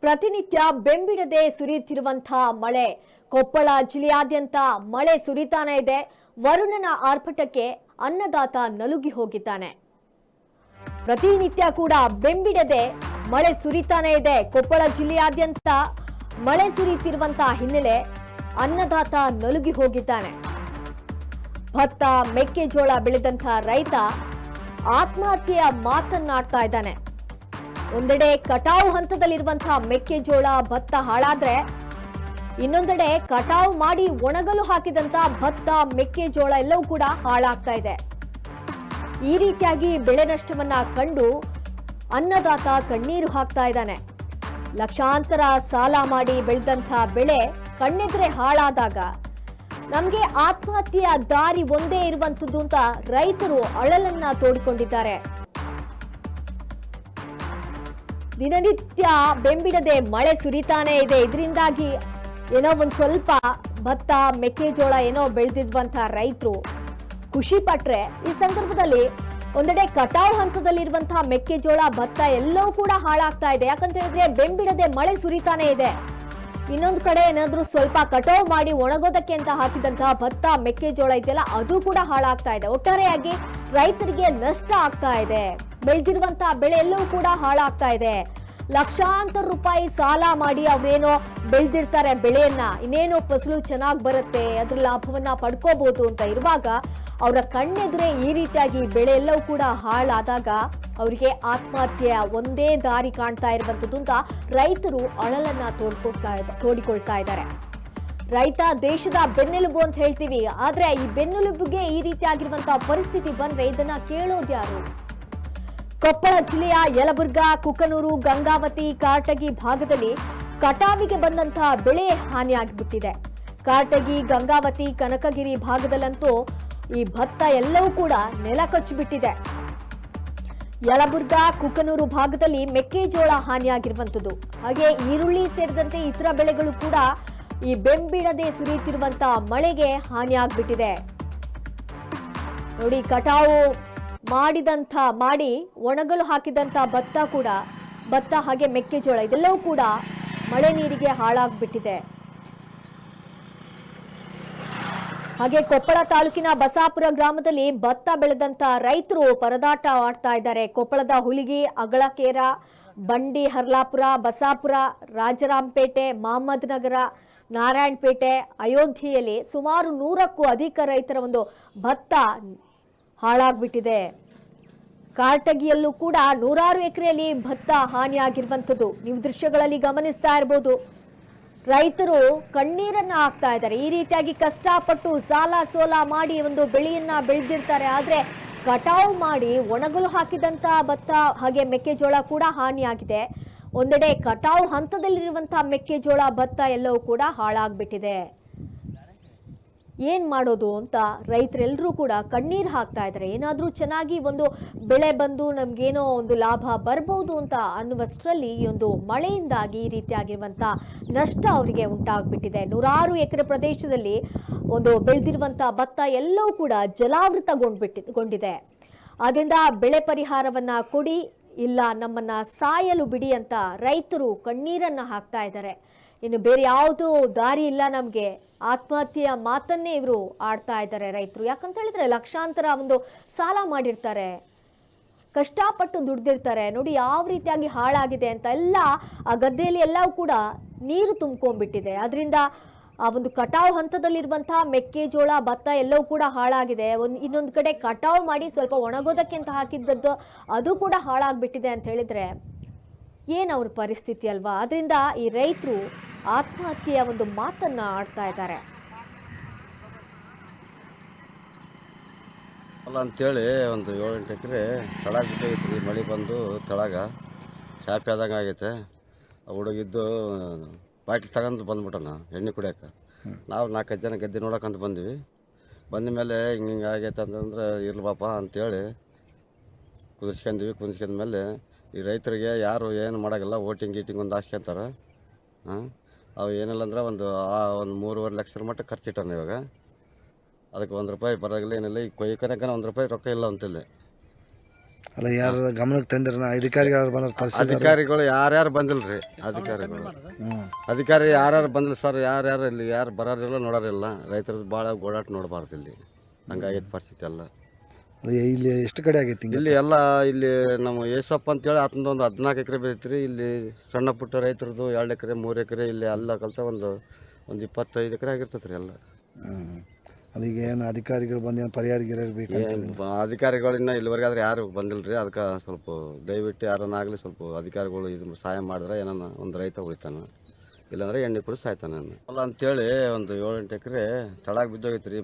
ಪ್ರತಿನಿತ್ಯ ಬೆಂಬಿಡದೆ ಸುರಿಯುತ್ತಿರುವಂತಹ ಮಳೆ. ಕೊಪ್ಪಳ ಜಿಲ್ಲೆಯಾದ್ಯಂತ ಮಳೆ ಸುರಿತಾನೆ ಇದೆ. ವರುಣನ ಆರ್ಭಟಕ್ಕೆ ಅನ್ನದಾತ ನಲುಗಿ ಹೋಗಿದ್ದಾನೆ. ಪ್ರತಿನಿತ್ಯ ಕೂಡ ಬೆಂಬಿಡದೆ ಮಳೆ ಸುರಿತಾನೆ ಇದೆ. ಕೊಪ್ಪಳ ಜಿಲ್ಲೆಯಾದ್ಯಂತ ಮಳೆ ಸುರಿಯುತ್ತಿರುವಂತಹ ಹಿನ್ನೆಲೆ ಅನ್ನದಾತ ನಲುಗಿ ಹೋಗಿದ್ದಾನೆ. ಭತ್ತ, ಮೆಕ್ಕೆಜೋಳ ಬೆಳೆದಂತಹ ರೈತ ಆತ್ಮಹತ್ಯೆಯ ಮಾತನ್ನಾಡ್ತಾ ಇದ್ದಾನೆ. ಒಂದೆಡೆ ಕಟಾವು ಹಂತದಲ್ಲಿರುವಂತಹ ಮೆಕ್ಕೆಜೋಳ, ಭತ್ತ ಹಾಳಾದ್ರೆ ಇನ್ನೊಂದೆಡೆ ಕಟಾವು ಮಾಡಿ ಒಣಗಲು ಹಾಕಿದಂತ ಭತ್ತ, ಮೆಕ್ಕೆಜೋಳ ಎಲ್ಲವೂ ಕೂಡ ಹಾಳಾಗ್ತಾ ಇದೆ. ಈ ರೀತಿಯಾಗಿ ಬೆಳೆ ನಷ್ಟವನ್ನ ಕಂಡು ಅನ್ನದಾತ ಕಣ್ಣೀರು ಹಾಕ್ತಾ ಇದ್ದಾನೆ. ಲಕ್ಷಾಂತರ ಸಾಲ ಮಾಡಿ ಬೆಳೆದಂಥ ಬೆಳೆ ಕಣ್ಣೆದ್ರೆ ಹಾಳಾದಾಗ ನಮಗೆ ಆತ್ಮಹತ್ಯೆಯ ದಾರಿ ಒಂದೇ ಇರುವಂತದ್ದು ಅಂತ ರೈತರು ಅಳಲನ್ನ ತೋಡಿಕೊಂಡಿದ್ದಾರೆ. ದಿನನಿತ್ಯ ಬೆಂಬಿಡದೆ ಮಳೆ ಸುರಿತಾನೆ ಇದೆ. ಇದರಿಂದಾಗಿ ಏನೋ ಒಂದು ಸ್ವಲ್ಪ ಭತ್ತ, ಮೆಕ್ಕೆಜೋಳ ಏನೋ ಬೆಳೆದಿದ್ವಂತ ರೈತರು ಖುಷಿ ಪಟ್ರೆ ಈ ಸಂದರ್ಭದಲ್ಲಿ ಒಂದೆಡೆ ಕಟಾವು ಹಂತದಲ್ಲಿರುವಂತಹ ಮೆಕ್ಕೆಜೋಳ, ಭತ್ತ ಎಲ್ಲವೂ ಕೂಡ ಹಾಳಾಗ್ತಾ ಇದೆ. ಯಾಕಂತ ಹೇಳಿದ್ರೆ ಬೆಂಬಿಡದೆ ಮಳೆ ಸುರಿತಾನೆ ಇದೆ. ಇನ್ನೊಂದು ಕಡೆ ಏನಾದರೂ ಸ್ವಲ್ಪ ಕಟಾವು ಮಾಡಿ ಒಣಗೋದಕ್ಕೆ ಅಂತ ಹಾಕಿದಂತಹ ಭತ್ತ, ಮೆಕ್ಕೆಜೋಳ ಇದೆಯಲ್ಲ ಅದು ಕೂಡ ಹಾಳಾಗ್ತಾ ಇದೆ. ಒಟ್ಟಾರೆಯಾಗಿ ರೈತರಿಗೆ ನಷ್ಟ ಆಗ್ತಾ ಇದೆ. ಬೆಳೆದಿರುವಂತಹ ಬೆಳೆ ಎಲ್ಲವೂ ಕೂಡ ಹಾಳಾಗ್ತಾ ಇದೆ. ಲಕ್ಷಾಂತರ ರೂಪಾಯಿ ಸಾಲ ಮಾಡಿ ಅವರೇನೋ ಬೆಳೆದಿರ್ತಾರೆ, ಬೆಳೆಯನ್ನ. ಇನ್ನೇನೋ ಫಸಲು ಚೆನ್ನಾಗಿ ಬರುತ್ತೆ ಅದ್ರ ಲಾಭವನ್ನ ಪಡ್ಕೋಬಹುದು ಅಂತ ಇರುವಾಗ ಅವರ ಕಣ್ಣೆದುರೇ ಈ ರೀತಿಯಾಗಿ ಬೆಳೆ ಎಲ್ಲವೂ ಕೂಡ ಹಾಳಾದಾಗ ಅವರಿಗೆ ಆತ್ಮಹತ್ಯೆಯ ಒಂದೇ ದಾರಿ ಕಾಣ್ತಾ ಇರುವಂತದ್ದು ಅಂತ ರೈತರು ಅಳಲನ್ನ ತೋಡ್ಕೊಳ್ತಾ ತೋಡಿಕೊಳ್ತಾ ಇದ್ದಾರೆ. ರೈತ ದೇಶದ ಬೆನ್ನೆಲುಬು ಅಂತ ಹೇಳ್ತೀವಿ. ಆದ್ರೆ ಈ ಬೆನ್ನೆಲುಬುಗೆ ಈ ರೀತಿ ಆಗಿರುವಂತಹ ಪರಿಸ್ಥಿತಿ ಬಂದ್ರೆ ಇದನ್ನ ಕೇಳೋದು ಯಾರು ಕೊಪ್ಪಳ ಜಿಲ್ಲೆಯ ಯಲಬುರ್ಗಾ, ಕುಕನೂರು, ಗಂಗಾವತಿ, ಕಾಟಗಿ ಭಾಗದಲ್ಲಿ ಕಟಾವಿಗೆ ಬಂದಂತಹ ಬೆಳೆ ಹಾನಿಯಾಗಿಬಿಟ್ಟಿದೆ. ಕಾಟಗಿ, ಗಂಗಾವತಿ, ಕನಕಗಿರಿ ಭಾಗದಲ್ಲಂತೂ ಈ ಭತ್ತ ಎಲ್ಲವೂ ಕೂಡ ನೆಲ ಕಚ್ಚಿಬಿಟ್ಟಿದೆ. ಯಲಬುರ್ಗಾ, ಕುಕನೂರು ಭಾಗದಲ್ಲಿ ಮೆಕ್ಕೆಜೋಳ ಹಾನಿಯಾಗಿರುವಂಥದ್ದು ಹಾಗೆ ಈರುಳ್ಳಿ ಸೇರಿದಂತೆ ಇತರ ಬೆಳೆಗಳು ಕೂಡ ಈ ಬೆಂಬಿಡದೆ ಸುರಿಯುತ್ತಿರುವಂತಹ ಮಳೆಗೆ ಹಾನಿಯಾಗ್ಬಿಟ್ಟಿದೆ. ನೋಡಿ, ಕಟಾವು ಮಾಡಿದಂಥ, ಮಾಡಿ ಒಣಗಲು ಹಾಕಿದಂಥ ಭತ್ತ ಕೂಡ, ಭತ್ತ ಹಾಗೆ ಮೆಕ್ಕೆಜೋಳ, ಇದೆಲ್ಲವೂ ಕೂಡ ಮಳೆ ನೀರಿಗೆ ಹಾಳಾಗ್ಬಿಟ್ಟಿದೆ. ಹಾಗೆ ಕೊಪ್ಪಳ ತಾಲೂಕಿನ ಬಸಾಪುರ ಗ್ರಾಮದಲ್ಲಿ ಭತ್ತ ಬೆಳೆದಂತ ರೈತರು ಪರದಾಟ ಆಡ್ತಾ ಇದ್ದಾರೆ. ಕೊಪ್ಪಳದ ಹುಲಿಗಿ, ಅಗಳಕೇರ, ಬಂಡಿ, ಹರ್ಲಾಪುರ, ಬಸಾಪುರ, ರಾಜರಾಂಪೇಟೆ ಮಹಮ್ಮದ್ ನಗರ ನಾರಾಯಣಪೇಟೆ, ಅಯೋಧ್ಯೆಯಲ್ಲಿ ಸುಮಾರು ನೂರಕ್ಕೂ ಅಧಿಕ ರೈತರ ಒಂದು ಭತ್ತ ಹಾಳಾಗ್ಬಿಟ್ಟಿದೆ. ಕಾಟಗಿಯಲ್ಲೂ ಕೂಡ ನೂರಾರು ಎಕರೆಯಲ್ಲಿ ಭತ್ತ ಹಾನಿಯಾಗಿರುವಂಥದ್ದು. ನೀವು ದೃಶ್ಯಗಳಲ್ಲಿ ಗಮನಿಸ್ತಾ ಇರ್ಬೋದು. ರೈತರು ಕಣ್ಣೀರನ್ನ ಹಾಕ್ತಾ ಇದ್ದಾರೆ. ಈ ರೀತಿಯಾಗಿ ಕಷ್ಟಪಟ್ಟು ಸಾಲ ಸೋಲ ಮಾಡಿ ಒಂದು ಬೆಳೆಯನ್ನ ಬೆಳೆದಿರ್ತಾರೆ. ಆದರೆ ಕಟಾವು ಮಾಡಿ ಒಣಗಲು ಹಾಕಿದಂತ ಭತ್ತ ಹಾಗೆ ಮೆಕ್ಕೆಜೋಳ ಕೂಡ ಹಾನಿಯಾಗಿದೆ. ಒಂದೆಡೆ ಕಟಾವು ಹಂತದಲ್ಲಿರುವಂತಹ ಮೆಕ್ಕೆಜೋಳ ಭತ್ತ ಎಲ್ಲವೂ ಕೂಡ ಹಾಳಾಗ್ಬಿಟ್ಟಿದೆ. ಏನ್ ಮಾಡೋದು ಅಂತ ರೈತರೆಲ್ಲರೂ ಕೂಡ ಕಣ್ಣೀರು ಹಾಕ್ತಾ ಇದ್ದಾರೆ ಏನಾದರೂ ಚೆನ್ನಾಗಿ ಒಂದು ಬೆಳೆ ಬಂದು ನಮಗೇನೋ ಒಂದು ಲಾಭ ಬರ್ಬೋದು ಅಂತ ಅನ್ನುವಷ್ಟರಲ್ಲಿ ಈ ಒಂದು ಮಳೆಯಿಂದಾಗಿ ಈ ರೀತಿಯಾಗಿರುವಂಥ ನಷ್ಟ ಅವರಿಗೆ ಉಂಟಾಗ್ಬಿಟ್ಟಿದೆ. ನೂರಾರು ಎಕರೆ ಪ್ರದೇಶದಲ್ಲಿ ಒಂದು ಬೆಳೆದಿರುವಂಥ ಭತ್ತ ಎಲ್ಲವೂ ಕೂಡ ಜಲಾವೃತಗೊಂಡ್ಬಿಟ್ಟಿ, ಗೊಂಡಿದೆ. ಅದರಿಂದ ಬೆಳೆ ಪರಿಹಾರವನ್ನ ಕೊಡಿ ಇಲ್ಲ, ನಮ್ಮನ್ನ ಸಾಯಲು ಬಿಡಿ ಅಂತ ರೈತರು ಕಣ್ಣೀರನ್ನ ಹಾಕ್ತಾ ಇದ್ದಾರೆ. ಇನ್ನು ಬೇರೆ ಯಾವುದೂ ದಾರಿ ಇಲ್ಲ ನಮಗೆ. ಆತ್ಮಹತ್ಯೆಯ ಮಾತನ್ನೇ ಇವರು ಆಡ್ತಾ ಇದ್ದಾರೆ ರೈತರು. ಯಾಕಂತ ಹೇಳಿದ್ರೆ ಲಕ್ಷಾಂತರ ಒಂದು ಸಾಲ ಮಾಡಿರ್ತಾರೆ. ಕಷ್ಟಪಟ್ಟು ದುಡ್ದಿರ್ತಾರೆ. ನೋಡಿ ಯಾವ ರೀತಿಯಾಗಿ ಹಾಳಾಗಿದೆ ಅಂತ ಎಲ್ಲ ಆ ಗದ್ದೆಯಲ್ಲಿ ಎಲ್ಲವೂ ಕೂಡ ನೀರು ತುಂಬ್ಕೊಂಡ್ಬಿಟ್ಟಿದೆ. ಅದರಿಂದ ಆ ಒಂದು ಕಟಾವು ಹಂತದಲ್ಲಿರುವಂತಹ ಮೆಕ್ಕೆಜೋಳ, ಭತ್ತ ಎಲ್ಲವೂ ಕೂಡ ಹಾಳಾಗಿದೆ. ಒಂದು ಇನ್ನೊಂದು ಕಡೆ ಕಟಾವು ಮಾಡಿ ಸ್ವಲ್ಪ ಒಣಗೋದಕ್ಕೆ ಅಂತ ಹಾಕಿದ್ದದ್ದು ಅದು ಕೂಡ ಹಾಳಾಗ್ಬಿಟ್ಟಿದೆ ಅಂತ ಹೇಳಿದ್ರೆ ಏನು ಅವ್ರ ಪರಿಸ್ಥಿತಿ ಅಲ್ವಾ? ಅದರಿಂದ ಈ ರೈತರು ಆತ್ಮಹತ್ಯೆಯ ಒಂದು ಮಾತನ್ನ ಆಡ್ತಾ ಇದ್ದಾರೆ. ಅಲ್ಲ, ಅಂತೇಳಿ ಒಂದು ಏಳು ಎಂಟು ಎಕರೆ ತಳಗ ಬಿಟ್ಟೈತಿ ಮಳೆ ಬಂದು ತಳಗ ಶಾಪಿ ಆದಂಗೆ ಆಗೈತೆ. ಹುಡುಗಿದ್ದು ಬಾಟ್ಲಿ ತಗೊಂಡು ಬಂದ್ಬಿಟ್ಟನ ಎಣ್ಣೆ ಕುಡಿಯಕ್ಕೆ. ನಾವು ನಾಲ್ಕೈದು ಜನ ಗದ್ದೆ ನೋಡಕ್ಕಂತ ಬಂದ್ವಿ. ಬಂದ ಮೇಲೆ ಹಿಂಗೆ ಹಿಂಗೆ ಆಗೈತೆ ಅಂತಂದ್ರೆ, ಇರ್ಲಿ ಬಾಪ ಅಂತೇಳಿ ಕುದಿಸ್ಕೊಂಡ್ವಿ ಕುದಿಸ್ಕೊಂಡ ಮೇಲೆ ಈ ರೈತರಿಗೆ ಯಾರು ಏನು ಮಾಡೋಂಗಿಲ್ಲ ಓಟಿಂಗ್ ಗೀಟಿಂಗ್ ಒಂದು ಹಾಸ್ಕೊಂತಾರೆ ಹಾಂ? ಅವು ಏನಿಲ್ಲ ಅಂದ್ರೆ ಒಂದು, ಆ ಒಂದು ಮೂರುವರೆ ಲಕ್ಷದ ಮಟ್ಟ ಖರ್ಚಿಟ್ಟಾನ ಇವಾಗ. ಅದಕ್ಕೆ ಒಂದು ರೂಪಾಯಿ ಬರೋಗಿಲ್ಲ ಏನಿಲ್ಲ. ಈಗ ಕೊಯ್ಕನಕ ಒಂದು ರೂಪಾಯಿ ರೊಕ್ಕ ಇಲ್ಲ ಅಂತಿಲ್ಲ. ಅಲ್ಲ ಯಾರು ಗಮನಕ್ಕೆ ತಂದಿರನ ಅಧಿಕಾರಿಗಳು ಯಾರು ಬಂದ್ರೆ ಅಧಿಕಾರಿಗಳು ಯಾರ್ಯಾರು ಬಂದಿಲ್ರಿ? ಅಧಿಕಾರಿಗಳು. ಹ್ಞೂ ಅಧಿಕಾರಿ ಯಾರ್ಯಾರು ಬಂದಿಲ್ಲ ಸರ್ ಯಾರ್ಯಾರು ಇಲ್ಲಿ ಯಾರು ಬರೋರಿಲ್ಲ ನೋಡೋರಿಲ್ಲ. ರೈತರದ್ದು ಭಾಳ ಓಡಾಟ ನೋಡಬಾರ್ದು ಇಲ್ಲಿ. ಹಂಗಾಗೈತೆ ಪರಿಸ್ಥಿತಿ ಎಲ್ಲ. ಅಲ್ಲ ಇಲ್ಲಿ ಎಷ್ಟು ಕಡೆ ಆಗೈತಿ ಹಿಂಗೆ ಇಲ್ಲಿ ಎಲ್ಲ ಇಲ್ಲಿ ನಮ್ಮ ಏಸಪ್ಪ ಅಂತೇಳಿ ಆತನದು ಒಂದು ಹದಿನಾಲ್ಕು ಎಕರೆ ಬೀಳ್ತೀರಿ. ಇಲ್ಲಿ ಸಣ್ಣ ಪುಟ್ಟ ರೈತರದ್ದು ಎರಡು ಎಕರೆ ಮೂರು ಎಕರೆ ಇಲ್ಲಿ ಎಲ್ಲ ಕಲ್ತ ಒಂದು ಒಂದು ಇಪ್ಪತ್ತೈದು ಎಕರೆ ಆಗಿರ್ತೈತೆ ರೀ ಎಲ್ಲ. ಹ್ಞೂ ಅಲ್ಲ ಈಗ ಏನು ಅಧಿಕಾರಿಗಳು ಬಂದು ಏನು ಪರಿಹಾರ ಗಿರಿಹಾರ ಬೇಕು ಏನ್ ಬ- ಅಧಿಕಾರಿಗಳಿನ್ನ ಇಲ್ಲಿವರೆಗೆ ಆದ್ರೆ ಯಾರು ಬಂದಿಲ್ಲ ರೀ ಅದಕ್ಕೆ ಸ್ವಲ್ಪ ದಯವಿಟ್ಟು ಯಾರನ್ನಾಗಲಿ ಸ್ವಲ್ಪ ಅಧಿಕಾರಿಗಳು ಇದು ಸಹಾಯ ಮಾಡಿದ್ರೆ ಏನನ್ನ ಒಂದು ರೈತ ಉಳಿತಾನ, ಇಲ್ಲಾಂದ್ರೆ ಎಣ್ಣೆ ಕೂಡ ಸಾಯ್ತಾನೆ ಅಲ್ಲ, ಅಂತೇಳಿ ಒಂದು ಏಳೆಂಟು ಎಕರೆ ತಳಾಗ ಬಿದ್ದೋಗೈತೆ ರೀ